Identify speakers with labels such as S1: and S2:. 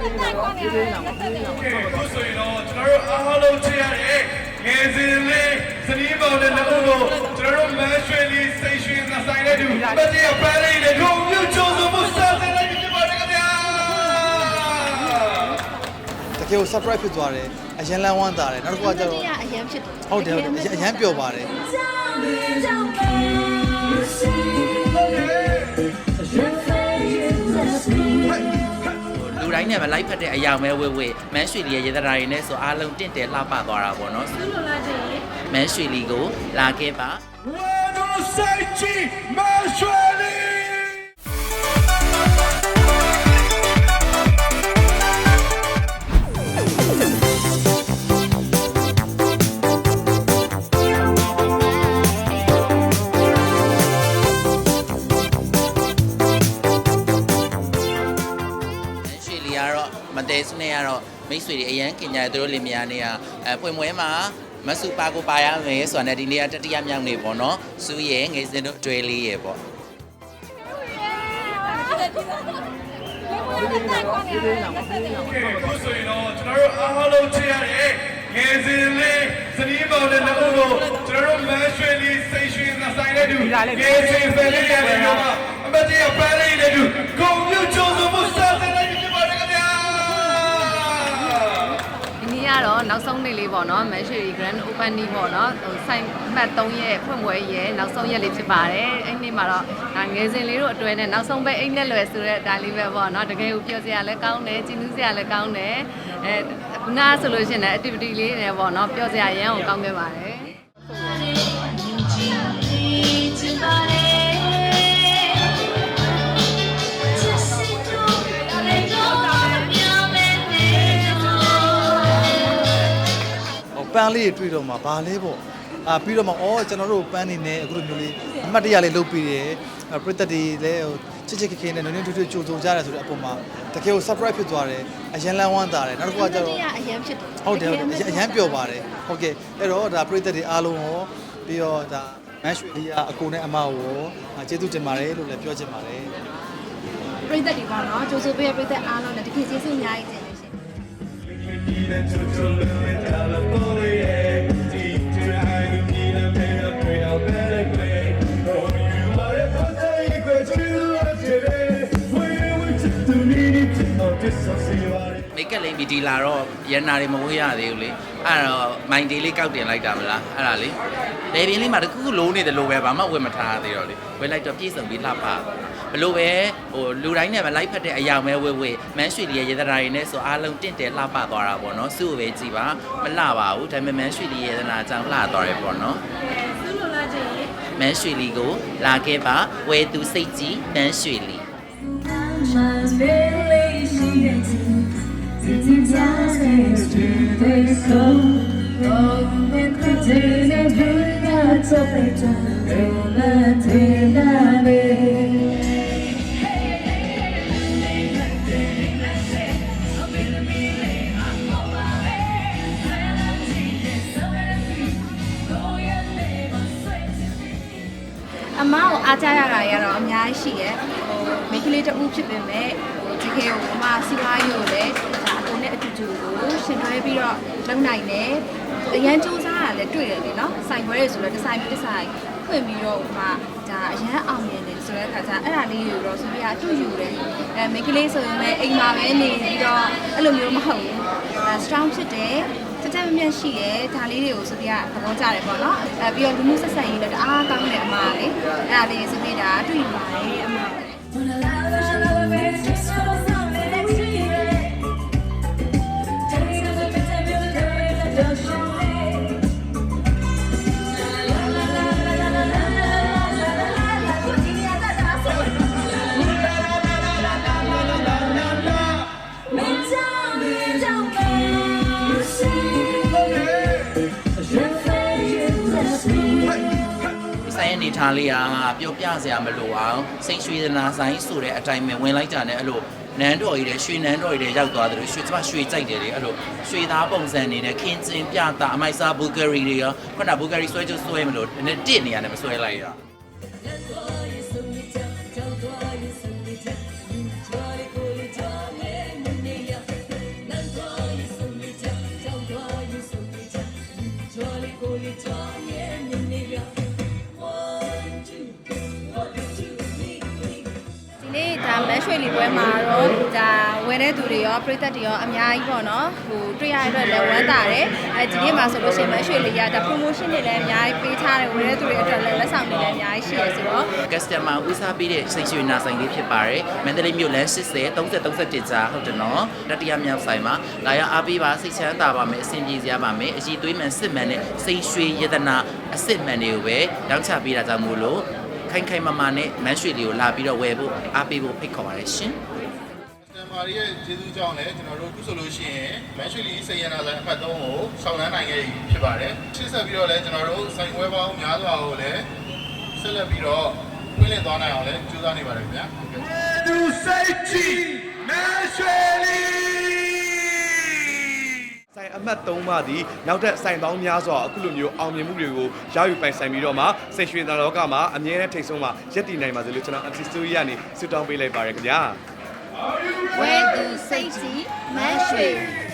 S1: ခုဆိုရင်တော့ကျွန်တော်တို့အားလုံးချစ်ရတဲ့ငယ်စဉ်လေးစနီးပေါင်းတဲ့နှစ်ဦးကိုကျွန်တော်တို့မန်းရွှေလေးစိတ်ရွှေနှဆိုင်တဲ့သူမတိရပန်းလေးနဲ့တို့မြုပ်ချုံစုမှုစတဲ့လိုက်ဖြစ်ပါတယ်ခင်ဗျာ
S2: တကယ်ကို surprise ဖြစ်သွားတယ်အရင်လန်းဝမ်းသာတယ်နောက်တစ်ခုကကျတော့
S3: အရန်ဖြစ်တယ်
S2: ဟုတ်တယ်ဟုတ်တယ်အရင်ပျော်ပါတယ်
S4: တိုင်းနဲ့ပဲလိုက်ဖက်တဲ့အရာမဲဝဲဝဲမန်းရွှေလီရဲ့ရေတရာတွေနဲ့ဆိုအားလုံးတင့်တယ်လှပသွားတာပေါ့နော်ဆူလိုလာချင်မန်းရွှေလီကိုလာခဲ့ပါ
S1: ဝါဒိုစိုက်ချီမန်းရွှေ
S4: န်းရွှေလီကတော့မတဲစုနဲ့ကတော့မိတ်ဆွေတွေအရန်ခင်ကြတယ်သူတို့လင်မယားနေကအဲဖွင့်ပွဲမှာမဆူပါကိုပါရမယ်ဆိုတာနဲ့ဒီနေ့ကတတိယမြောက်နေပေါ့နော်စူးရဲ့ငယ်စဉ်တို့အတွဲလေးရဲ့ပေါ့
S1: ခုဆိုရင်တော့ကျွန်တော်တို့အားလုံးချစ်ရတဲ့ငယ်စဉ်လေးစနီးပေါင်းတဲ့နှစ်ဦးကိုကျွန်တော်တို့မန်းရွှေလေးစိတ်ရွှေနှဆိုင်တဲ့သူငယ်စဉ်ဖယ်လေးရဲ့ပြီးတော့အမတိရပန်းလေးနဲ့သူဂုံမြုပ်ချုံ
S5: နေ့ကတော့နောက်ဆုံးနေ့လေးပေါ့နော်မန်ရှယ်ရီ Grand Opening ပေါ့နော်ဟိုဆိုင်မှတ်3ရက်ဖွင့်ပွဲရဲ့နောက်ဆုံးရက်လေးဖြစ်ပါတယ်အဲ့ဒီနေ့မှာတော့ဒါငယ်စဉ်လေးတို့အတွဲနဲ့နောက်ဆုံးပဲအိမ်နဲ့လွယ်ဆိုတဲ့အတိုင်းလေးပဲပေါ့နော်တကယ်ကိုပြောစရာလည်းကောင်းတယ်ကျင်းနှူးစရာလည်းကောင်းတယ်အဲခုနကဆိုလို့ရှိရင်လည်း activity လေးတွေပေါ့နော်ပြောစရာရမ်းကိုကောင်းခဲ့ပါတယ်
S2: န်းလေးတွေတွေ့တော့မှဘာလဲပေါ့အာပြီးတော့မှအော်ကျွန်တော်တို့ပန်းနေနဲ့အခုလိုမျိုးလေးအမှတ်တရလေးလုပ်ပြီးတယ်အဲ့ပရိသတ်တွေလည်းဟိုချစ်ချစ်ခင်ခင်နဲ့နုံနုံထွေးထွေးကြိုဆိုကြတယ်ဆိုတဲ့အပေါ်မှာတကယ်ကို surprise ဖြစ်သွားတယ်အရင်လန်းဝမ်းသာတယ်နောက်တစ်ခုကကျတော့
S3: အရန်ဖြစ်တယ်
S2: ဟုတ်တယ်ဟုတ်တယ်အရန်ပျော်ပါတယ်ဟုတ်ကဲ့အဲ့တော့ဒါပရိသတ်တွေအားလုံးရောပြီးတော့ဒါမန်းရွှေလီကအကိုနဲ့အမကိုရောကျေးဇူးတင်ပါတယ်လို့လည်းပြောချင်ပါတယ်
S3: ပြိသက်တွေပေါ့နော်ကြိုးစိုးပေးရပြိသက်အားလုံးနဲ့တကယ်ကျေးဇူးအများကြီးတင်နေရှင်
S4: မိတ်ကပ်လိမ့်ပြီးဒီလာတော့ရန်နာတွေမဝေးရသေးဘူးလေအဲ့တော့မိုင်ဒေးလေးကောက်တင်လိုက်တာမလားအဲ့ဒါလေလေပြင်းလေးမှာတခုခုလုံးနေတယ်လို့ပဲဘာမှဝယ်မထားသေးတော့လေဝယ်လိုက်တော့ပြည့်စုံပြီးလှပဘလို့ပဲဟိုလူတိုင်းနဲ့ပဲလိုက်ဖက်တဲ့အရာမဲဝဲဝဲမန်းရွှေလီရဲ့ရေတရာတွေနဲ့ဆိုအားလုံးတင့်တယ်လှပသွားတာပေါ့နော်စုကိုပဲကြည်ပါမလှပါဘူးဒါပေမဲ့မန်းရွှေလီရဲ့ရေတရာအကြောင်းလှသွားတယ်ပေါ့နော်မန်းရွှေလီကိုလာခဲ့ပါဝဲသူစိတ်ကြီးမန်းရွှေလီ
S3: အမကိုအားကြရတာတွေကတော့အများကြီးရှိရဲ့ဟိုမိန်းကလေးတူဖြစ်ပေမဲ့ဟိုဒီကေကိုအမစီးပွားရေးကိုလည်းဒါအကုန်နဲ့အ တူတူကိုရှင်တွဲပြီးတော့လုပ်နိုင်တယ်အရန်စူးစမ်းတာလည်းတွေ့ရတယ်နော်ဆိုင်ခွဲတွေဆိုတော့ဒီဆိုင်ပြီးဒီဆိုင်ဖွင့်ပြီးတော့မှဒါအရန်အောင်မြင်တယ်ဆိုတဲ့အခါကျအဲ့ဒါလေးကိုတော့ဆိုပြအတူယူတယ်အဲမိန်းကလေးဆိုရင်လည်းအိမ်မှာပဲနေပြီးတော့အဲ့လိုမျိုးမဟုတ်ဘူးဒါ strong ဖြစ်တယ်တက်တက်မြတ်ရှိရဲဒါလေးတွေကိုဆိုပြသဘောကျတယ်ပေါ့နော်အဲပြီးတော့လူမှုဆက်ဆံရေးလည်းတအားကောင်းတယ်အမလေအဲ့ဒါလေးဆိုပြတာတွေ့ယူပါတယ်အမ
S4: ထားလေးကပျော်ပြစရာမလိုအောင်စိတ်ရွှေသနာဆိုင်ဆိုတဲ့အတိုင်းပဲဝင်လိုက်ကြတယ်အဲ့လိုနန်းတော်ကြီးတဲ့ရွှေနန်းတော်ကြီးတဲ့ရောက်သွားတယ်လို့ရွှေကျမရွှေကြိုက်တယ်လေအဲ့လိုရွှေသားပုံစံနေတဲ့ခင်းကျင်းပြတာအမိုက်စားဘူဂရီတွေရောခုနဘူဂရီဆွဲချဆွဲမလို့နည်းတစ်နေရတယ်မဆွဲလိုက်ရ
S3: မန်းရွှေလီပွဲမှာတော့ဒါဝယ်တဲ့သူတွေရောပြည်သက်တွေရောအများကြီးပေါ့နော်ဟိုတွေ့ရတဲ့အတွက်လည်းဝမ်းသာတယ်အဲဒီနေ့မှာဆိုလို့ရှိရင်မန်းရွှေလီကဒါ promotion တွေလည်းအများကြီးပေးထားတယ်ဝယ်တဲ့သူတွေအတွက်လည်းလက်ဆောင်တွေလည်းအများကြီးရှိရဆိုတော့
S4: customer ဦးစားပေးတဲ့စိတ်ရွှေနာဆိုင်လေးဖြစ်ပါတယ်မန္တလေးမြို့လမ်း80 30 31ကြားဟုတ်တယ်နော်တတိယမြောက်ဆိုင်မှာလာရအားပေးပါစိတ်ချမ်းသာပါမယ်အဆင်ပြေစရာပါမယ်အကြီးသွေးမှန်စစ်မှန်တဲ့စိတ်ရွှေယတနာအစစ်မှန်တွေကိုပဲတောင်းချပေးတာကြောင့်မို့လို့ ခိုင်ခိုင်မာမာနဲ့မန်းရွှေလေးကိုလာပြီးတော့ဝယ်ဖို့အားပေးဖို့ဖိတ်ခေါ်ပါတယ်ရှင်
S6: စတန်မာရီရဲ့ကျေးဇူးကြောင့်လည်းကျွန်တော်တို့အခုဆိုလို့ရှိရင်မန်ရွှေလီစိတ်ရနာဆိုင်အဖတ်3ကိုဆောင်လန်းနိုင်ခဲ့ပြီဖြစ်ပါတယ်ရှင်းဆက်ပြီးတော့လည်းကျွန်တော်တို့ဆိုင်ဝဲပေါင်းများစွာကိုလည်းဆက်လက်ပြီးတော့ဖွင့်လှစ်သွားနိုင်အောင်လည်းကြိုးစားနေပါတယ်ခင်ဗျာဟုတ်ကဲ့
S1: သူစိတ်ကြည်မန်းရွှေလီ
S7: ဆို င်အမှတ်3ပါသည်နောက်ထပ်ဆိုင်ပေါင်းများစွာအခုလိုမျိုးအောင်မြင်မှုတွေကိုရယူပိုင်ဆိုင်ပြီးတော့မှစိတ်ရွှင်သာလောကမှာအမြဲတမ်းထိတ်ဆုံးမှာရက်တည်နိုင်ပါစေလို့ကျွန်တော် artist story ကနေဆုတောင်းပေးလိုက်ပါရခင်ဗျာ
S3: ဝဲသူစိတ်ကြီးမန်းရွှေ